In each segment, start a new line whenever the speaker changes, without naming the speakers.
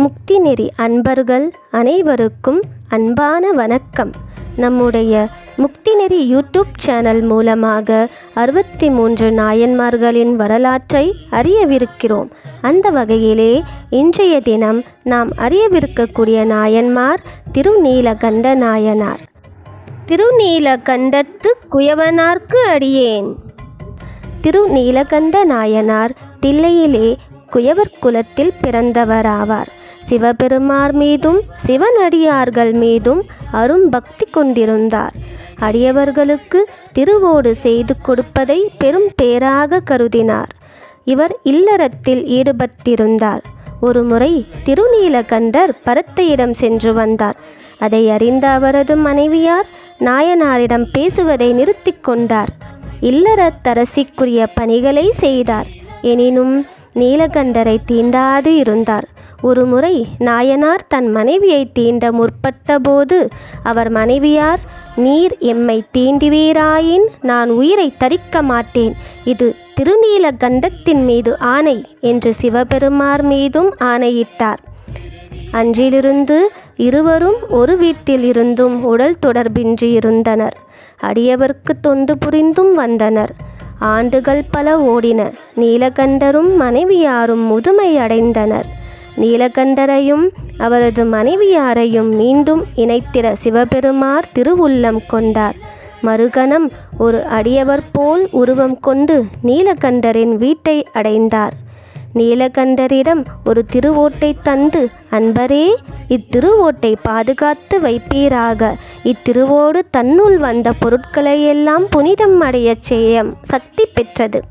முக்தி நெறி அன்பர்கள் அனைவருக்கும் அன்பான வணக்கம். நம்முடைய முக்தி நெறி யூடியூப் சேனல் மூலமாக அறுபத்தி மூன்று நாயன்மார்களின் வரலாற்றை அறியவிருக்கிறோம். அந்த வகையிலே இன்றைய தினம் நாம் அறியவிருக்கக்கூடிய நாயன்மார் திருநீலகண்ட நாயனார். திருநீலகண்டத்து குயவனார்க்கு அடியேன். திருநீலகண்ட நாயனார் தில்லையிலே குயவர் குலத்தில் பிறந்தவராவார். சிவபெருமார் மீதும் சிவனடியார்கள் மீதும் அரும் பக்தி கொண்டிருந்தார். அடியவர்களுக்கு திருவோடு செய்து கொடுப்பதை பெரும் பேராக கருதினார். இவர் இல்லறத்தில் ஈடுபட்டிருந்தார். ஒருமுறை திருநீலகண்டர் பரத்தையிடம் சென்று வந்தார். அதை அறிந்த அவரது மனைவியார் நாயனாரிடம் பேசுவதை நிறுத்தி கொண்டார். இல்லறத்தரசிக்குரிய பணிகளை செய்தார். எனினும் நீலகண்டரை தீண்டாது இருந்தார். ஒருமுறை நாயனார் தன் மனைவியை தீண்ட முற்பட்டபோது அவர் மனைவியார் நீர் எம்மை தீண்டுவீராயின் நான் உயிரை தரிக்க மாட்டேன். இது திருநீலகண்டத்தின் மீது ஆணை என்று சிவபெருமார் மீதும் ஆணையிட்டார். அன்றிலிருந்து இருவரும் ஒரு வீட்டில் இருந்தும் உடல் தொடர்பின்றி இருந்தனர். அடியவர்க்கு தொண்டு புரிந்தும் வந்தனர். ஆண்டுகள் பல ஓடின. நீலகண்டரும் மனைவியாரும் முதுமை அடைந்தனர். நீலகண்டரையும் அவரது மனைவியாரையும் மீண்டும் இணைத்திட சிவபெருமார் திருவுள்ளம் கொண்டார். மறுகணம் ஒரு அடியவர் போல் உருவம் கொண்டு நீலகண்டரின் வீட்டை அடைந்தார். நீலகண்டரிடம் ஒரு திருவோட்டை தந்து அன்பரே இத்திருவோட்டை பாதுகாத்து வைப்பீராக. இத்திருவோடு தன்னுள் வந்த பொருட்களையெல்லாம் புனிதம் அடையச் செய்ய சக்தி பெற்றது.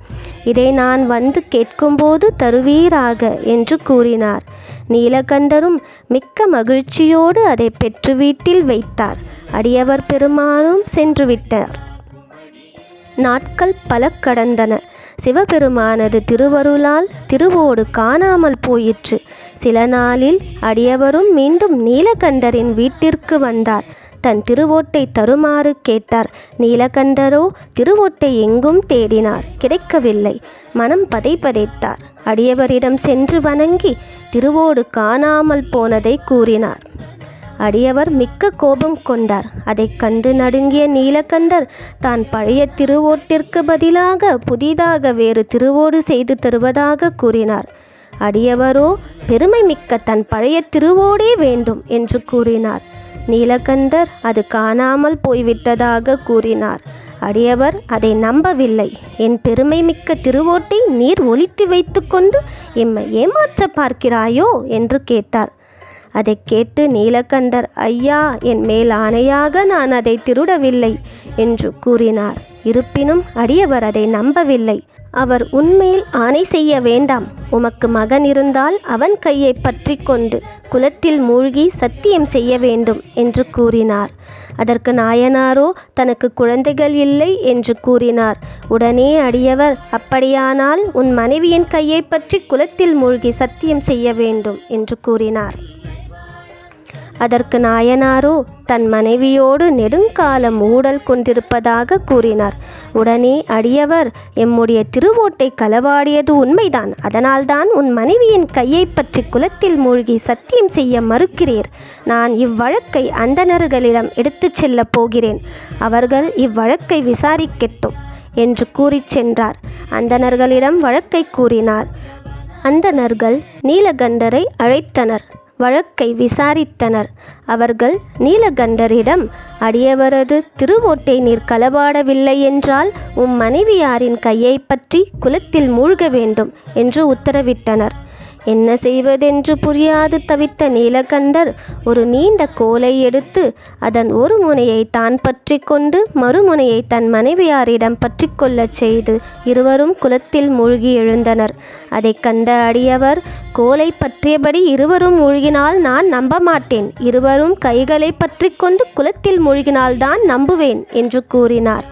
இதை நான் வந்து கேட்கும்போது தருவீராக என்று கூறினார். நீலகண்டரும் மிக்க மகிழ்ச்சியோடு அதை பெற்று வீட்டில் வைத்தார். அடியவர் பெருமானும் சென்று விட்டார். நாட்கள் பல கடந்தன. சிவபெருமானது திருவருளால் திருவோடு காணாமல் போயிற்று. சில நாளில் அடியவரும் மீண்டும் நீலகண்டரின் வீட்டிற்கு வந்தார். தன் திருவோட்டை தருமாறு கேட்டார். நீலகண்டரோ திருவோட்டை எங்கும் தேடினார். கிடைக்கவில்லை. மனம் பதைபதைத்தார் அடியவரிடம் சென்று வணங்கி திருவோடு காணாமல் போனதை கூறினார். அடியவர் மிக்க கோபம் கொண்டார். அதைக் கண்டு நடுங்கிய நீலகண்டர் தான் பழைய திருவோட்டிற்கு பதிலாக புதிதாக வேறு திருவோடு செய்து தருவதாக கூறினார். அடியவரோ பெருமை மிக்க தன் பழைய திருவோடே வேண்டும் என்று கூறினார். நீலகண்டர் அது காணாமல் போய்விட்டதாக கூறினார். அடியவர் அதை நம்பவில்லை. என் பெருமை மிக்க திருவோட்டை நீர் ஒழித்து வைத்துக்கொண்டு எம்மை ஏமாற்ற பார்க்கிறாயோ என்று கேட்டார். அதை கேட்டு நீலகண்டர் ஐயா என் மேல் ஆணையாக நான் அதை திருடவில்லை என்று கூறினார். இருப்பினும் அடியவர் அதை நம்பவில்லை. அவர் உண்மையில் ஆணை செய்ய வேண்டாம். உமக்கு மகன் இருந்தால் அவன் கையை பற்றி கொண்டு குலத்தில் மூழ்கி சத்தியம் செய்ய வேண்டும் என்று கூறினார். அதற்கு நாயனாரோ தனக்கு குழந்தைகள் இல்லை என்று கூறினார். உடனே அடியவர் அப்படியானால் உன் மனைவியின் கையை பற்றி குலத்தில் மூழ்கி சத்தியம் செய்ய வேண்டும் என்று கூறினார். அதற்கு நாயனாரோ தன் மனைவியோடு நெடுங்காலம் ஊடல் கொண்டிருப்பதாக கூறினார். உடனே அடியவர் எம்முடைய திருவோட்டை களவாடியது உண்மைதான். அதனால்தான் உன் மனைவியின் கையை பற்றி குலத்தில் மூழ்கி சத்தியம் செய்ய மறுக்கிறீர். நான் இவ்வழக்கை அந்தணர்களிடம் எடுத்துச் செல்லப் போகிறேன். அவர்கள் இவ்வழக்கை விசாரிக்கட்டும் என்று கூறிச் சென்றார். அந்தணர்களிடம் வழக்கை கூறினார். அந்தணர்கள் நீலகண்டரை அழைத்தனர். வழக்கை விசாரித்தனர். அவர்கள் நீலகண்டரிடம் அடியவரது திருவோட்டை நீர் களவாடவில்லை என்றால் உம் மனைவியாரின் கையை பற்றி குலத்தில் மூழ்க வேண்டும் என்று உத்தரவிட்டனர். என்ன செய்வதென்று புரியாது தவித்த நீலகண்டர். ஒரு நீண்ட கோலை எடுத்து அதன் ஒரு முனையை தான் பற்றி கொண்டு மறுமுனையை தன் மனைவியாரிடம் பற்றி கொள்ளச் செய்து இருவரும் குலத்தில் மூழ்கி எழுந்தனர். அதை கண்ட அடியவர் கோலை பற்றியபடி இருவரும் மூழ்கினால் நான் நம்ப மாட்டேன் இருவரும் கைகளை பற்றி கொண்டு குலத்தில் மூழ்கினால்தான் நம்புவேன் என்று கூறினார்.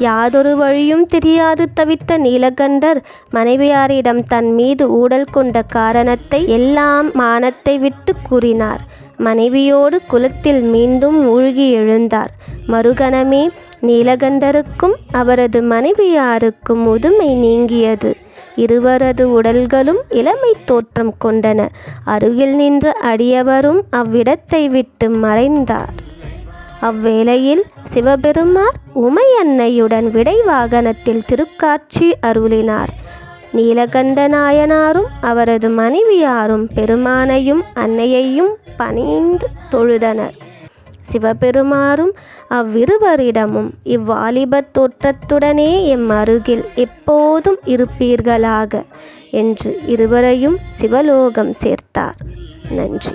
யாதொரு வழியும் தெரியாது தவித்த நீலகண்டர் மனைவியாரிடம் தன் மீது ஊடல் கொண்ட காரணத்தை எல்லாம் மானத்தை விட்டு கூறினார். மனைவியோடு குலத்தில் மீண்டும் மூழ்கி எழுந்தார். மறுகணமே நீலகண்டருக்கும் அவரது மனைவியாருக்கும் முதுமை நீங்கியது. இருவரது உடல்களும் இளமை தோற்றம் கொண்டன. அருகில் நின்ற அடியவரும் அவ்விடத்தை விட்டு மறைந்தார். அவ்வேளையில் சிவபெருமார் உமையன்னையுடன் விடை வாகனத்தில் திருக்காட்சி அருளினார். நீலகண்ட நாயனாரும் அவரது மனைவியாரும் பெருமானையும் அன்னையையும் பணிந்து தொழுதனர். சிவபெருமாரும் அவ்விருவரிடமும் இவ்வாலிபத் தோற்றத்துடனே எம் அருகில் எப்போதும் இருப்பீர்களாக என்று இருவரையும் சிவலோகம் சேர்த்தார். நன்றி.